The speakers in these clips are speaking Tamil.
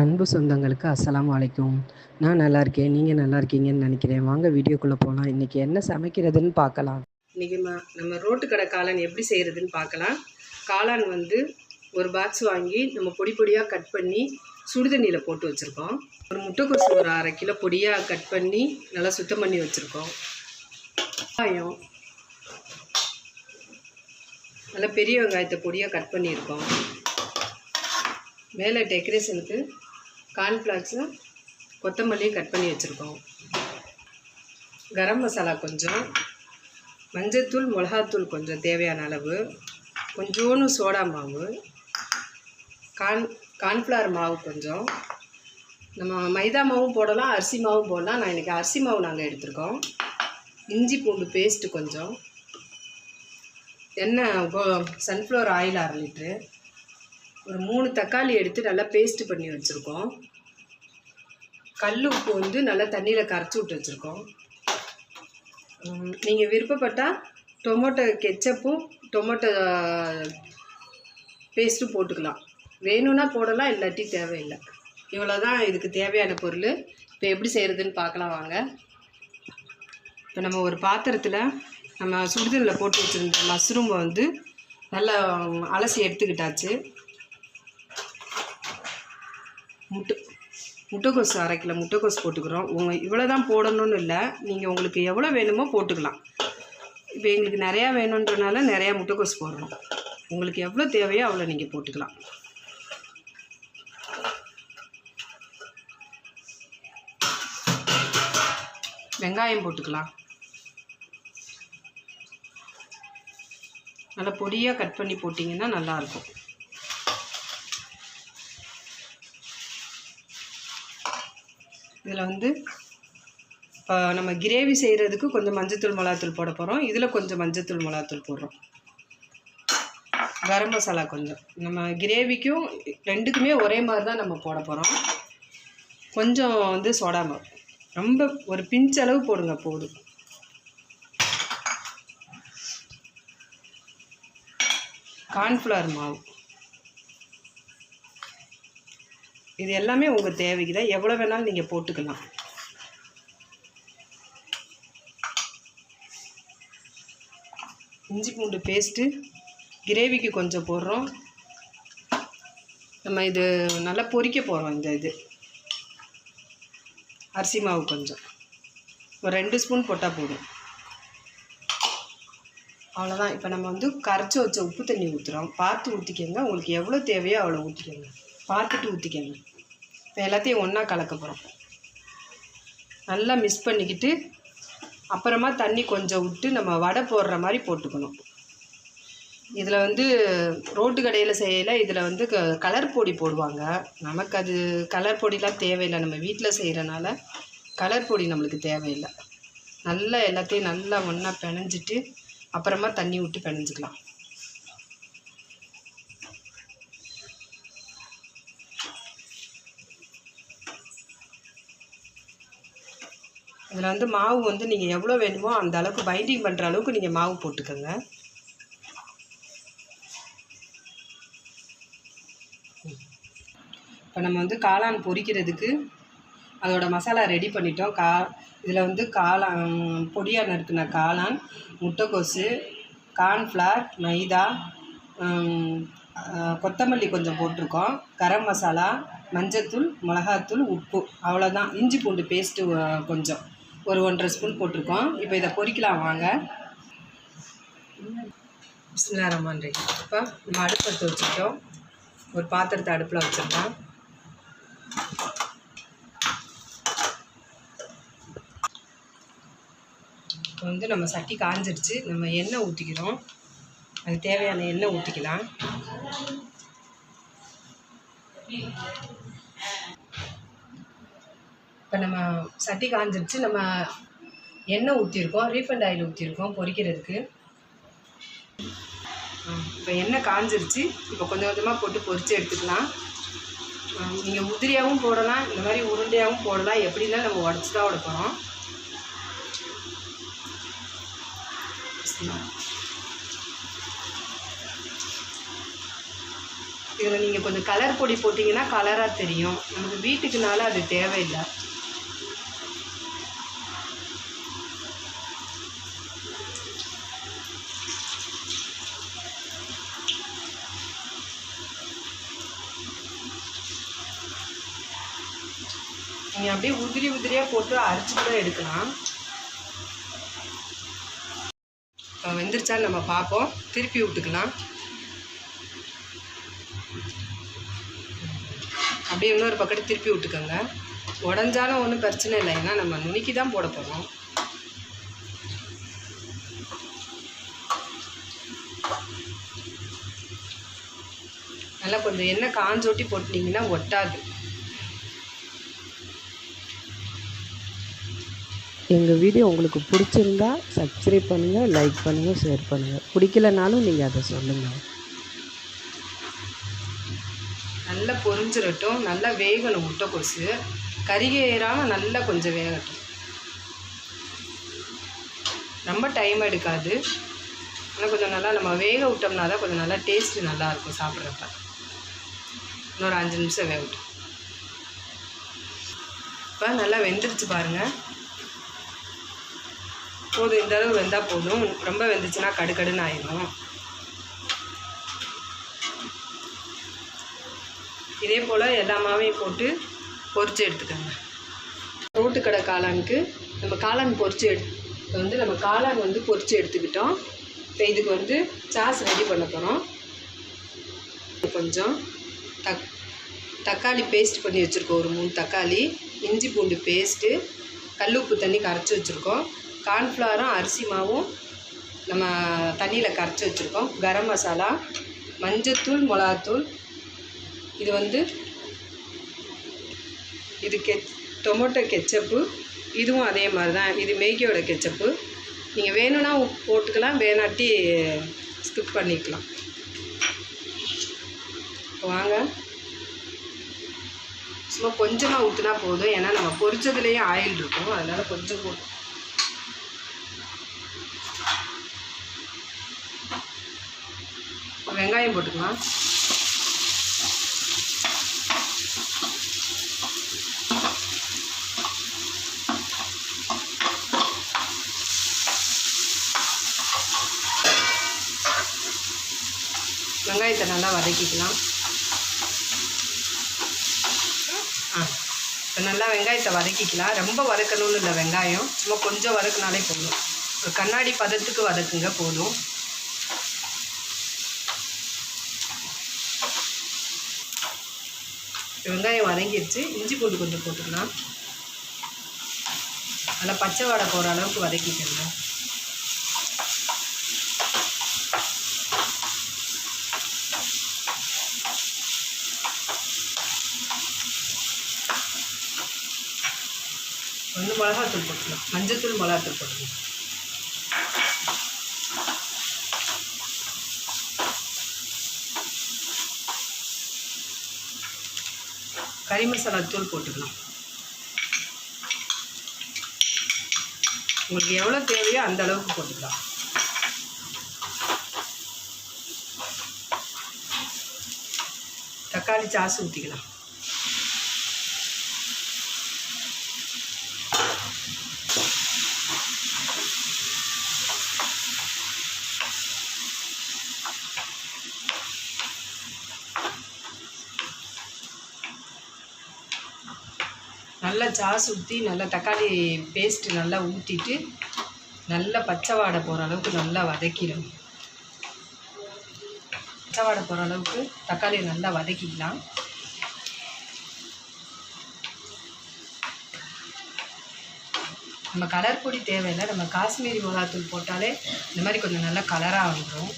அன்பு சொந்தங்களுக்கு அஸ்லாம் அலைக்கும். நான் நல்லா இருக்கேன் நீங்கள் நல்லா இருக்கீங்கன்னு நினைக்கிறேன். வாங்க வீடியோக்குள்ளே போகலாம் இன்றைக்கி என்ன சமைக்கிறதுன்னு பார்க்கலாம். இன்றைக்கி ம நம்ம ரோட்டு கடை காளான் எப்படி செய்கிறதுன்னு பார்க்கலாம். காளான் வந்து ஒரு பாக்ஸ் வாங்கி நம்ம பொடி பொடியாக கட் பண்ணி சுடுதண்ணியில் போட்டு வச்சுருக்கோம். ஒரு முட்டைக்கோசு ஒரு அரை கிலோ பொடியாக கட் பண்ணி நல்லா சுத்தம் பண்ணி வச்சுருக்கோம். வெங்காயம். நல்லா பெரிய வெங்காயத்தை பொடியாக கட் பண்ணியிருக்கோம். மேலே டெக்கரேஷனுக்கு கார்ன்ஃப்ளாக்ஸும் கொத்தமல்லியும் கட் பண்ணி வச்சுருக்கோம். கரம் மசாலா கொஞ்சம் மஞ்சத்தூள் மிளகாத்தூள் கொஞ்சம் தேவையான அளவு கொஞ்சோன்னு சோடா மாவு கான் கார்ன்ஃப்ளவர் மாவு கொஞ்சம். நம்ம மைதா மாவும் போடலாம் அரிசி மாவும் போடலாம். நான் இன்றைக்கி அரிசி மாவு நாங்கள் எடுத்திருக்கோம். இஞ்சி பூண்டு பேஸ்ட்டு கொஞ்சம். எண்ணெய் சன்ஃப்ளவர் ஆயில் அரை லிட்ரு. ஒரு மூணு தக்காளி எடுத்து நல்லா பேஸ்ட்டு பண்ணி வச்சுருக்கோம். கல் உப்பு வந்து நல்லா தண்ணியில் கரைச்சி விட்டு வச்சுருக்கோம். நீங்கள் விருப்பப்பட்டால் டொமோட்டோ கெச்சப்பும் டொமோட்டோ பேஸ்ட்டும் போட்டுக்கலாம். வேணும்னா போடலாம் இல்லாட்டி தேவையில்லை. இவ்வளோ தான் இதுக்கு தேவையான பொருள். இப்போ எப்படி செய்கிறதுன்னு பார்க்கலாம் வாங்க. இப்போ நம்ம ஒரு பாத்திரத்தில் நம்ம சுடுதலில் போட்டு வச்சுருந்த மஷ்ரூமை வந்து நல்லா அலசி எடுத்துக்கிட்டாச்சு. முட்டை முட்டைக்கோஸ் அரை கிலோ முட்டைக்கோஸ் போட்டுக்கிறோம். உங்கள் இவ்வளோ தான் போடணும்னு இல்லை. நீங்கள் உங்களுக்கு எவ்வளோ வேணுமோ போட்டுக்கலாம். இப்போ எங்களுக்கு நிறையா வேணுன்றனால நிறையா முட்டைக்கோஸ் போடுறோம் உங்களுக்கு எவ்வளோ தேவையோ அவ்வளோ நீங்கள் போட்டுக்கலாம். வெங்காயம் போட்டுக்கலாம். நல்லா பொடியாக கட் பண்ணி போட்டிங்கன்னா நல்லாயிருக்கும் இதில் வந்து இப்போ நம்ம கிரேவி செய்கிறதுக்கு கொஞ்சம் மஞ்சத்தூள் மிளகாத்தூள் போட போகிறோம். இதில் கொஞ்சம் மஞ்சத்தூள் மிளகாத்தூள் போடுறோம். கரம் மசாலா கொஞ்சம். நம்ம கிரேவிக்கும் ரெண்டுக்குமே ஒரே மாதிரி தான் நம்ம போட போகிறோம். கொஞ்சம் வந்து சோடாமல் ரொம்ப ஒரு பிஞ்ச் அளவு போடுங்க போதும். கார்ன்ஃப்ளவர் மாவு. இது எல்லாமே உங்கள் தேவைக்கு தான். எவ்வளோ வேணாலும் நீங்கள் போட்டுக்கலாம். இஞ்சி பூண்டு பேஸ்ட்டு கிரேவிக்கு கொஞ்சம் போடுறோம். நம்ம இது நல்லா பொரிக்க போகிறோம் இந்த இது. அரிசி மாவு கொஞ்சம். ஒரு ரெண்டு ஸ்பூன் போட்டால் போதும். அவ்வளோதான் இப்போ நம்ம வந்து கரைச்சி வச்ச உப்பு தண்ணி ஊற்றுறோம் பார்த்து ஊற்றிக்கோங்க உங்களுக்கு எவ்வளோ தேவையோ அவ்வளோ ஊற்றிக்கோங்க பார்த்துட்டு ஊற்றிக்கோங்க இப்போ எல்லாத்தையும் ஒன்றா கலக்க போகிறோம் நல்லா மிக்ஸ் பண்ணிக்கிட்டு அப்புறமா தண்ணி கொஞ்சம் விட்டு நம்ம வடை போடுற மாதிரி போட்டுக்கணும். இதில் வந்து ரோட்டு கடையில் செய்யலை இதில் வந்து க கலர் பொடி போடுவாங்க. நமக்கு அது கலர் பொடிலாம் தேவையில்லை. நம்ம வீட்டில் செய்கிறனால கலர் பொடி நம்மளுக்கு தேவையில்லை. நல்லா எல்லாத்தையும் நல்லா ஒன்றா பிணைஞ்சிட்டு அப்புறமா தண்ணி விட்டு பிணைஞ்சிக்கலாம். இதில் வந்து மாவு வந்து நீங்கள் எவ்வளோ வேணுமோ அந்த அளவுக்கு பைண்டிங் பண்ணுற அளவுக்கு நீங்கள் மாவு போட்டுக்கோங்க. இப்போ நம்ம வந்து காளான் பொரிக்கிறதுக்கு அதோட மசாலா ரெடி பண்ணிட்டோம். கா இதில் வந்து காளான் பொடியாக நறுக்கின காளான் முட்டைக்கோசு கார்ன்ஃப்ளார் மைதா கொத்தமல்லி கொஞ்சம் போட்டிருக்கோம். கரம் மசாலா மஞ்சத்தூள் மிளகாத்தூள் உப்பு அவ்வளோதான் இஞ்சி பூண்டு பேஸ்ட்டு கொஞ்சம். ஒரு ஒன்றரை ஸ்பூன் போட்டிருக்கோம். இப்போ இதை பொறிக்கலாம் வாங்க. பிஸ்மில்லா ரஹ்மான் ரஹீம். இப்போ நம்ம அடுப்பத்தை வச்சுக்கிட்டோம். ஒரு பாத்திரத்தை அடுப்பில் வச்சுருக்கோம். இப்போ வந்து நம்ம சட்டி காஞ்சிருச்சு. நம்ம எண்ணெய் ஊற்றிக்கிறோம் அது தேவையான எண்ணெய் ஊற்றிக்கலாம் இப்போ நம்ம சட்டி காஞ்சிருச்சு நம்ம எண்ணெய் ஊற்றிருக்கோம் ரீஃபண்ட் ஆயில் ஊற்றிருக்கோம் பொரிக்கிறதுக்கு இப்போ எண்ணெய் காஞ்சிருச்சு இப்போ கொஞ்சம் கொஞ்சமாக போட்டு பொரித்து எடுத்துக்கலாம். நீங்கள் உதிரியாகவும் போடலாம் இந்த மாதிரி உருண்டையாகவும் போடலாம் எப்படின்னா நம்ம உடச்சி தான் விட இதில் நீங்கள் கொஞ்சம் கலர் பொடி போட்டிங்கன்னா கலராக தெரியும். நமக்கு வீட்டுக்குனால அது தேவையில்லை. நீங்கள் அப்படியே உதிரி உதிரியாக போட்டு அரைச்சி கூட எடுக்கலாம். இப்போ வெந்துருச்சான்னு நம்ம பார்ப்போம். திருப்பி விட்டுக்கலாம். அப்படியே இன்னொரு பக்கத்து திருப்பி விட்டுக்கோங்க. உடஞ்சாலும் ஒன்றும் பிரச்சனை இல்லை. ஏன்னா நம்ம நுணுக்கி தான் போட போகிறோம் நல்லா கொஞ்சம் எண்ணெய் காஞ்சோட்டி போட்டிங்கன்னா ஒட்டாது. எங்கள் வீடியோ உங்களுக்கு பிடிச்சிருந்தா சப்ஸ்கிரைப் பண்ணுங்கள் லைக் பண்ணுங்கள் ஷேர் பண்ணுங்கள் பிடிக்கலனாலும் நீங்கள் அதை சொல்லுங்கள் நல்லா பொரிஞ்சிடட்டும் நல்லா வேகணும் முட்டைக்கோசு. கருகேறாமல் நல்லா கொஞ்சம் வேகட்டும். ரொம்ப டைம் எடுக்காது. ஆனால் கொஞ்சம் நல்லா நம்ம வேக விட்டோம்னா தான் கொஞ்சம் நல்லா டேஸ்ட்டு நல்லாயிருக்கும் சாப்பிட்றப்ப. இன்னொரு அஞ்சு நிமிஷம் வேகட்டும். இப்போ நல்லா வெந்துருச்சு பாருங்கள் போதும் இந்த அளவு வெந்தால் போதும். ரொம்ப வெந்துச்சுன்னா கடுக்கடுன்னு ஆயிடும் இதே போல் எல்லா மாவையும் போட்டு பொறிச்சு எடுத்துக்கோங்க. ரோட்டுக்கடை காளானுக்கு நம்ம காளான் பொறிச்சு எடு வந்து நம்ம காளான் வந்து பொறிச்சு எடுத்துக்கிட்டோம். இப்போ இதுக்கு வந்து சாஸ் ரெடி பண்ண போகிறோம் கொஞ்சம் தக் தக்காளி பேஸ்ட் பண்ணி வச்சுருக்கோம். ஒரு மூணு தக்காளி இஞ்சி பூண்டு பேஸ்ட்டு கல்லுப்பு தண்ணி கரைச்சி வச்சுருக்கோம். கார்ன்ஃப்ளவரும் அரிசி மாவும் நம்ம தண்ணியில் கரைச்சி வச்சுருக்கோம். கரம் மசாலா மஞ்சத்தூள் மிளகாத்தூள். இது வந்து இது கெ டொமேட்டோ கெச்சப்பு. இதுவும் அதே மாதிரி தான் இது மேகியோட கெச்சப்பு. நீங்கள் வேணும்னா போட்டுக்கலாம். வேணாட்டி ஸ்கிப் பண்ணிக்கலாம். வாங்க. சும்மா கொஞ்சமாக ஊற்றுனா போதும். ஏன்னா நம்ம பொரிச்சதுலேயே ஆயில் இருக்கும். அதனால் கொஞ்சம் போட்டு வெங்காயம் போட்டுக்கலாம். வெங்காயத்தை நல்லா வதக்கிக்கலாம். ஆ இப்போ நல்லா வெங்காயத்தை வதக்கிக்கலாம். ரொம்ப வதக்கணும்னு இல்லை வெங்காயம். சும்மா கொஞ்சம் வதக்குனாலே போதும். ஒரு கண்ணாடி பதத்துக்கு வதக்குங்க போதும். வெங்காயம் வதங்கிடுச்சு இஞ்சி பூண்டு கொஞ்சம் போட்டுக்கலாம். நல்லா பச்சை வாடை போகிற அளவுக்கு வதக்கிக்கங்க. வந்து மிளகாத்தூள் போட்டுக்கலாம். மஞ்சத்தூள் மிளகாத்தூள் போட்டுக்கலாம். கறி மசாலா தூள் போட்டுக்கலாம். உங்களுக்கு எவ்வளோ தேவையோ அந்த அளவுக்கு போட்டுக்கலாம். தக்காளி சாசு ஊற்றிக்கலாம் நல்லா சாஸ் ஊற்றி நல்லா தக்காளி பேஸ்ட்டு நல்லா ஊற்றிட்டு நல்லா பச்சை வாடை போகிற அளவுக்கு நல்லா வதக்கிடும் பச்சை வாடை போகிற அளவுக்கு தக்காளியை நல்லா வதக்கிக்கலாம். நம்ம கலர் பொடி தேவையில்லை. நம்ம காஷ்மீரி மிளகாத்தூள் போட்டாலே இந்த மாதிரி கொஞ்சம் நல்லா கலராக வந்துடும்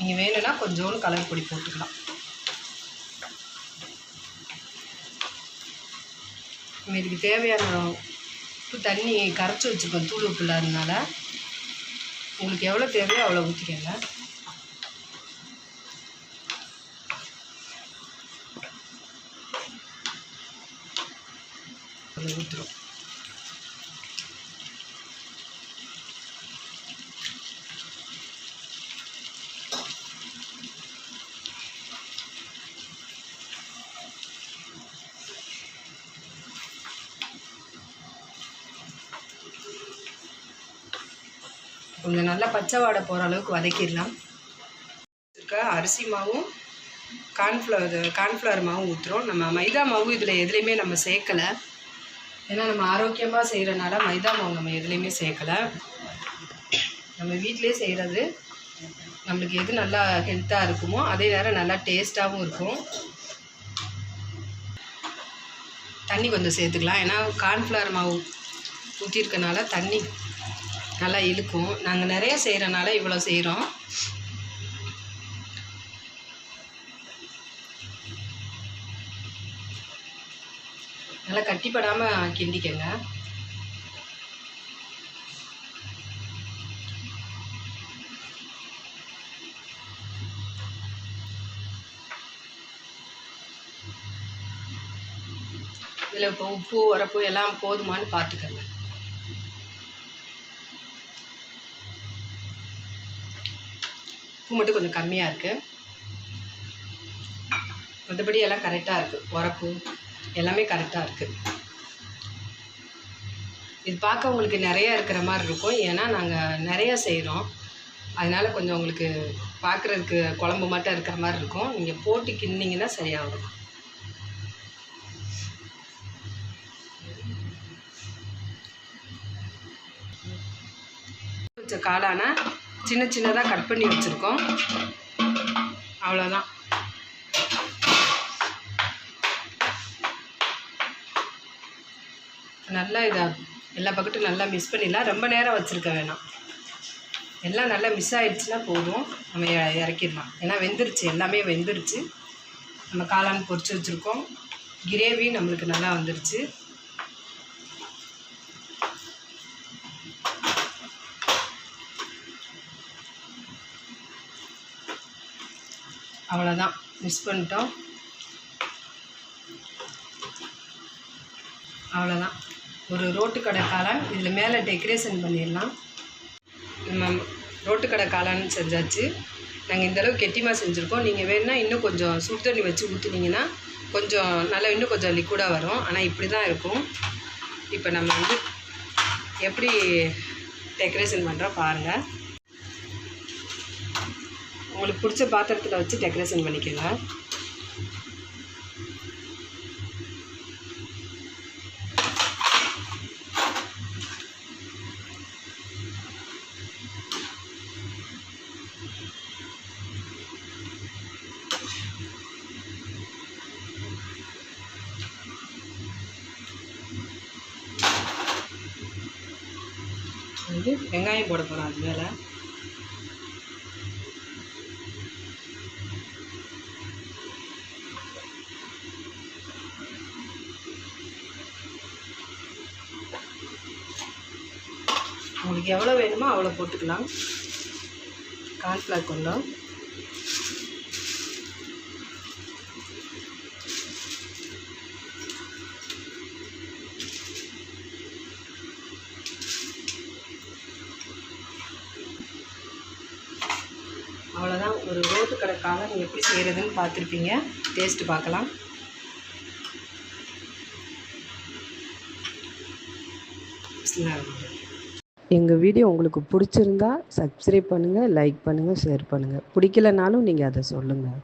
நீங்கள் வேணும்னா கொஞ்சோண்டு கலர் பொடி போட்டுக்கலாம். நம்ம இதுக்கு தேவையான உப்பு தண்ணி கரைச்சி வச்சுப்போம் தூள் உப்பு இல்லாததுனால. உங்களுக்கு எவ்வளோ தேவையோ அவ்வளோ ஊற்றிக்கங்க ஊற்றுறோம் கொஞ்சம் நல்லா பச்சை வாடை போகிற அளவுக்கு வதக்கிடலாம். இருக்க அரிசி மாவும் கார்ன்ஃப்ளவர் கார்ன்ஃப்ளவர் மாவும் ஊற்றுறோம் நம்ம மைதா மாவு இதில் எதுலேயுமே நம்ம சேர்க்கலை. ஏன்னா நம்ம ஆரோக்கியமாக செய்கிறனால மைதா மாவு நம்ம எதுலேயுமே சேர்க்கலை. நம்ம வீட்டிலே செய்கிறது நம்மளுக்கு எது நல்லா ஹெல்த்தாக இருக்குமோ அதே நேரம் நல்லா டேஸ்ட்டாகவும் இருக்கும். தண்ணி கொஞ்சம் சேர்த்துக்கலாம். ஏன்னா கார்ன்ஃப்ளவர் மாவு ஊற்றிருக்கனால தண்ணி நல்லா இழுக்கும். நாங்கள் நிறைய செய்கிறனால இவ்வளோ செய்கிறோம் நல்லா கட்டிப்படாமல் கிண்டிக்கங்க. இதில் இப்போ உப்பு உரப்பு எல்லாம் போதுமான்னு பார்த்துக்கங்க. உப்பு மட்டும் கொஞ்சம் கம்மியாக இருக்குது மற்றபடி எல்லாம் கரெக்டாக இருக்குது உரப்பு எல்லாமே கரெக்டாக இருக்குது இது பார்க்க உங்களுக்கு நிறையா இருக்கிற மாதிரி இருக்கும். ஏன்னா நாங்கள் நிறைய செய்கிறோம் அதனால் கொஞ்சம் உங்களுக்கு பார்க்குறதுக்கு குழம்பு மட்டும் இருக்கிற மாதிரி இருக்கும். நீங்கள் போட்டு கிண்டிங்கன்னா சரியாகும். கொஞ்சம் காளான சின்ன சின்னதாக கட் பண்ணி வச்சுருக்கோம். அவ்வளோதான் நல்லா இதை எல்லா பக்கட்டும் நல்லா மிஸ் பண்ணிடலாம். ரொம்ப நேரம் வச்சுருக்க வேணாம். எல்லாம் நல்லா மிஸ் ஆகிடுச்சுன்னா போதும். நம்ம இறக்கிடலாம். ஏன்னா வெந்துருச்சு. எல்லாமே வெந்துருச்சு. நம்ம காளான் பொறிச்சு வச்சுருக்கோம். கிரேவி நம்மளுக்கு நல்லா வந்துருச்சு. அவ்வளோதான் மிஸ் பண்ணிட்டோம். அவ்வளோதான் ஒரு ரோட்டு கடை காளான் இதில் மேலே டெக்கரேஷன் பண்ணிடலாம். நம்ம ரோட்டு கடை காளான் செஞ்சாச்சு. நாங்கள் இந்த அளவுக்கு கெட்டிமாக செஞ்சுருக்கோம். நீங்கள் வேணால் இன்னும் கொஞ்சம் சுடு தண்ணி வச்சு ஊற்றுனீங்கன்னா கொஞ்சம் நல்லா இன்னும் கொஞ்சம் லிக்விடாக வரும். ஆனால் இப்படி தான் இருக்கும். இப்போ நம்ம வந்து எப்படி டெக்கரேஷன் பண்ணுறோம் பாருங்கள் உங்களுக்கு பிடிச்ச பாத்திரத்தில் வச்சு டெக்கரேஷன் பண்ணிக்கோங்க வந்து வெங்காயம் போட போகிறோம் அது மேலே. உங்களுக்கு எவ்வளோ வேணுமோ அவ்வளோ போட்டுக்கலாம். கார்ன்ஃப்ளவர் கொஞ்சம் அவ்வளோதான் ஒரு ரோட்டு கடை நீங்கள் எப்படி செய்கிறதுன்னு பார்த்துருப்பீங்க. டேஸ்ட்டு பார்க்கலாம். பிஸ்மில்லாஹ் எங்கள் வீடியோ உங்களுக்கு பிடிச்சிருந்தா சப்ஸ்கிரைப் பண்ணுங்கள் லைக் பண்ணுங்கள் ஷேர் பண்ணுங்கள் பிடிக்கலனாலும் நீங்கள் அதை சொல்லுங்கள்